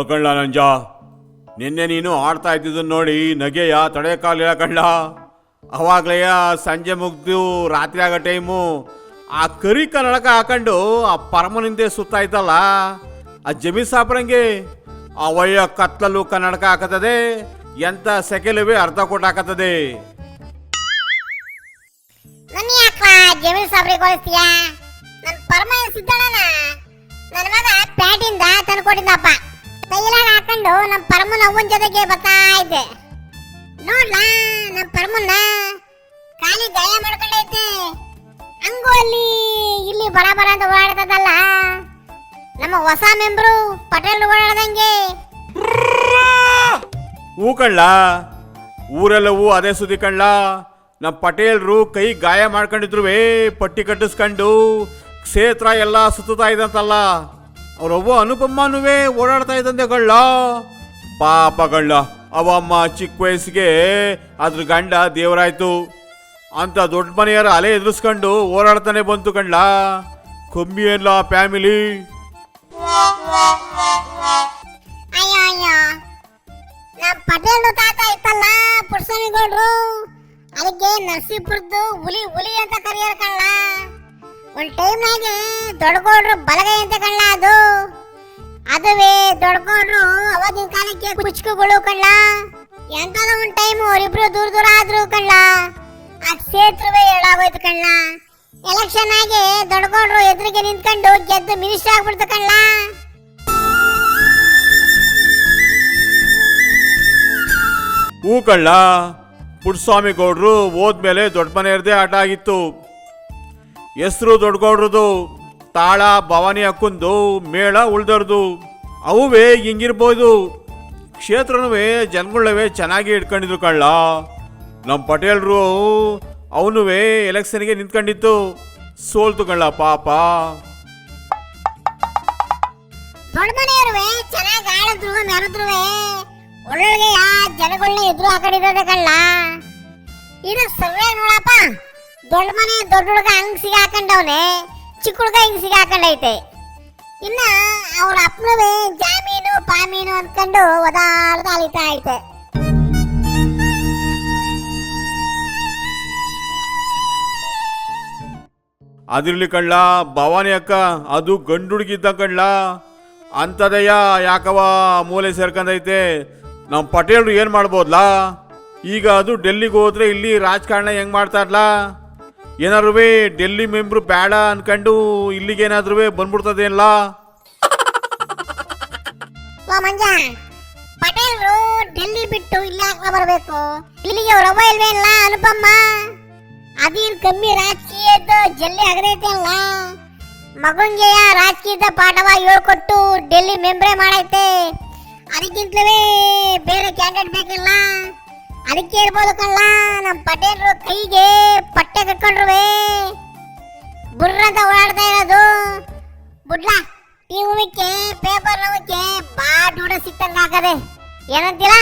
ಅಲ್ಕಳ್ಳ ನಂಜ ನಿನ್ನೆ ನೀನು ಆಡ್ತಾ ಇದ್ದಿದ್ದನ್ನು ನೋಡಿ ನಗೆಯ ತಡೆಯಕ್ಕಾಗಲಿಲ್ಲ ಕಳ್ಳ ಅವಾಗಲೇ ಸಂಜೆ ಮುಗ್ದು ರಾತ್ರಿ ಆಗೋ ಟೈಮು ಆ ಕರಿ ಕನ್ನಡಕ ಹಾಕೊಂಡು ಆ ಪರಮನಿಂದೆ ಸುತ್ತಾ ಇದ್ದಲ್ಲ, ಆ ಜಮೀನ್ ಸಾಪ್ರಂಗೆ ಆ ಕತ್ತಲು ಕನ್ನಡಕ ಹಾಕತ್ತದೆ ಎಂತ ಸೆಕೆಲುವೆ ಅರ್ಧ ಕೋಟ ಹಾಕತದೆ. ಪರಮ ಸಿದ್ದಣ್ಣನ. ನನ್ನ ಮಗ ಪ್ಯಾಟಿಂದ ತಂದು ಕೊಟ್ಟಿದ್ದಪ್ಪ ಕೈಲಾಗ ಹಾಕೊಂಡು ನಮ್ಮ ಪರಮನ ಅವ್ವನ ಜೊತೆಗೆ ಬರ್ತಾ ಇದ್ದೆ. ನೋಡ್ಲಾ ನಮ್ಮ ಪರಮನ್ನ ಖಾಲಿ ಗಾಯ ಮಾಡ್ಕೊಂಡೈತೆ. ಹಂಗೂ ಅಲ್ಲಿ ಇಲ್ಲಿ ಬರ ಬರ ಅಂತ ಓಡಾಡ್ತದಲ್ಲ. ನಮ್ಮ ಹೊಸ ಮೆಂಬರು ಪಟೇಲ್ ಓಡಾಡ್ದಂಗೆ. ಹೂ ಕಳ್ಳ ಊರೆಲ್ಲವೂ ಅದೇ ಸುದ್ದಿ ಕಳ್ಳ. ನಮ್ಮ ಪಟೇಲ್ರು ಕೈ ಗಾಯ ಮಾಡ್ಕೊಂಡಿದ್ರು ಪಟ್ಟಿ ಕಟ್ಟಿಸ್ಕೊಂಡು ಕ್ಷೇತ್ರ ಎಲ್ಲ ಸುತ್ತುತ್ತಾ ಇದಂತಲ್ಲ ಅವ್ರವ್ವ ಅನುಪಮ್ಮನುವೇ ಓಡಾಡ್ತಾ ಇದ್ದಂತೆ ಕಳ್ಳ ಪಾಪ ಗಳ್ಳ ಅವಮ್ಮ ಚಿಕ್ಕ ವಯಸ್ಸಿಗೆ ಅದ್ರ ಗಂಡ ದೇವರಾಯ್ತು. ಅಂತ ದೊಡ್ಡ ಮನೆಯರ ಅಲೆ ಎದುರಿಸ್ಕೊಂಡು ಓಡಾಡ್ತಾನೆ ಬಂತು ಕಳ್ಳ ಕಮ್ಮಿ ಎಲ್ಲ ಫ್ಯಾಮಿಲಿ? ಪಟೇಲ್ ತಾತ ಇತ್ತಲ್ಲ ಪುರುಷನಿಗೌಡ್ರು ಅದಕ್ಕೆ ನರಸೀಪುರದ್ದು ಹುಲಿ ಹುಲಿ ಅಂತ ಕರಿಯರ್ ಕಳ್ಳ. ಒಂದ್ ಟೈಮ್ನಾಗೆ ದೊಡ್ಡಗೌಡ್ರು ಬಲಗೈ ಅಂತ ಕಣ್ಣ ಅದು? ಅದುವೇ ದೊಡ್ಡಗೌಡ್ರು ಅವಾಗಿನ ಕಾಲಕ್ಕೆ ಕುಚ್ಕುಗಳು ಕಣ್ಣ ಎಂತದ ಒಂದು ಟೈಮ್ ಅವರಿಬ್ರು ದೂರ ದೂರ ಆದ್ರು ಕಣ್ಣ ಆ ಕ್ಷೇತ್ರವೇ ಹೇಳಾಗೋಯ್ತು ಕಣ್ಣ ಎಲೆಕ್ಷನ್ ಆಗಿ ದೊಡ್ಡಗೌಡ್ರು ಎದುರಿಗೆ ನಿಂತ್ಕೊಂಡು ಗೆದ್ದು ಮಿನಿಸ್ಟರ್ ಆಗ್ಬಿಡ್ತು ಕಣ್ಣ ಹೂ ಕಳ್ಳ ಪುಟ್ಸ್ವಾಮಿ ಗೌಡ್ರು ಹೋದ್ಮೇಲೆ ದೊಡ್ಡ ಮನೆಯವ್ರದೇ ಆಟ ಆಗಿತ್ತು. ಹೆಸರು ದೊಡ್ಡಗೌಡ್ರದು, ತಾಳ ಭವಾನಿ ಹಾಕೊಂಡು ಮೇಳ ಉಳ್ದರ್ದು ಅವೇ ಹಿಂಗಿರ್ಬೋದು. ಕ್ಷೇತ್ರನೂ ಜನಗಳವೇ ಚೆನ್ನಾಗಿ ಇಟ್ಕೊಂಡಿದ್ರು ಕಳ್ಳ. ನಮ್ಮ ಪಟೇಲ್ರು ಅವನುವೇ ಎಲೆಕ್ಷನ್ಗೆ ನಿಂತ್ಕೊಂಡಿತ್ತು. ಸೋಲ್ತು ಕಳ್ಳ ಪಾಪ. ಒಳ್ಳೆ ಜನಗಳನ್ನ ಎದುರು ಹಾಕೊಂಡಿರೋದೆ ಕಳ್ಳ. ಇದು ಸರ್ವೇ ನೋಡಪ್ಪ. ದೊಡ್ಡ ಮನೆ, ದೊಡ್ಡ ಹುಡುಗ ಹಂಗ್ ಸಿಗಾಕೊಂಡವನೆ, ಚಿಕ್ಕ ಹುಡುಗ ಹಿಂಗ್ ಸಿಗಾಕೊಂಡೈತೆ. ಇನ್ನ ಅವ್ರ ಅಪ್ಪನವೇ ಜಾಮೀನು, ಪಾಮೀನು ಅಂದ್ಕೊಂಡು ಒದಾಡ್ದ ಅಲಿತಾ ಐತೆ ಅದಿರ್ಲಿ ಕಳ್ಳ ಭವಾನಿ ಅಕ್ಕ, ಅದು ಗಂಡು ಹುಡುಗಿದ್ದ ಕಳ್ಳ ಅಂತದಯ್ಯ ಯಾಕವ ಮೂಲೆ ಸೇರ್ಕೊಂಡೈತೆ ನಮ್ಮ ಪಟೇಲ್ರು ಏನು ಮಾಡ್ಬೋದ್ಲಾ? ಈಗ ಅದು ಡೆಲ್ಲಿಗೆ ಹೋದ್ರೆ ಇಲ್ಲಿ ರಾಜಕಾರಣ ಹೆಂಗ್ ಮಾಡ್ತಾರಲ್ಲ ಏನಾದ್ರು ಡೆಲ್ಲಿ ಮೆಂಬ್ರು ಬೇಡ ಅನ್ಕೊಂಡು ಇಲ್ಲಿಗೇನಾದ್ರೂ ಬಂದ್ಬಿಡ್ತದೇನಲ್ಲ? ವಾ ಮಂಜ, ಪಟೇಲ್ರು ಡೆಲ್ಲಿ ಬಿಟ್ಟು ಇಲ್ಲಿ ಹಾಕ ಬರಬೇಕು. ಇಲ್ಲಿಗೆ ಅವ್ವ ಇಲ್ವೇ ಇಲ್ಲ, ಅನುಪಮ್ಮ? ಅದೇನ್ ಕಮ್ಮಿ ರಾಜಕೀಯದ ಜಲ್ಲಿ ಆಗದೈತೆ ಅಲ್ಲ? ಮಗಂಗೆ ರಾಜಕೀಯದ ಪಾಠವ ಹೇಳ್ಕೊಟ್ಟು ಡೆಲ್ಲಿ ಮೆಂಬ್ರೆ ಮಾಡೈತೆ. ಅದಕ್ಕಿಂತಲೇ ಬೇರೆ ಕ್ಯಾಂಡಿಡೇಟ್ ಬೇಕಿಲ್ಲ? ಅದಕ್ಕೆ ಇರ್ಬೋದು ನಮ್ಮ ಪಟೇಲ್ರು ಕೈಗೆ ಪಟ್ಟೆ ಕಟ್ಕೊಂಡ್ರುವೆ. ಬುರ್ರಂತ ಓಡಾಡ್ತಾ ಇರೋದು. ಬುಡ್ಲ ಟಿವಿಕ್ಕೆ ಪೇಪರ್ ನವಕ್ಕೆ ಬಾ ನೋಡ ಸಿಕ್ತಂಗೆ ಆಗದೆ ಏನಂತೀರಾ?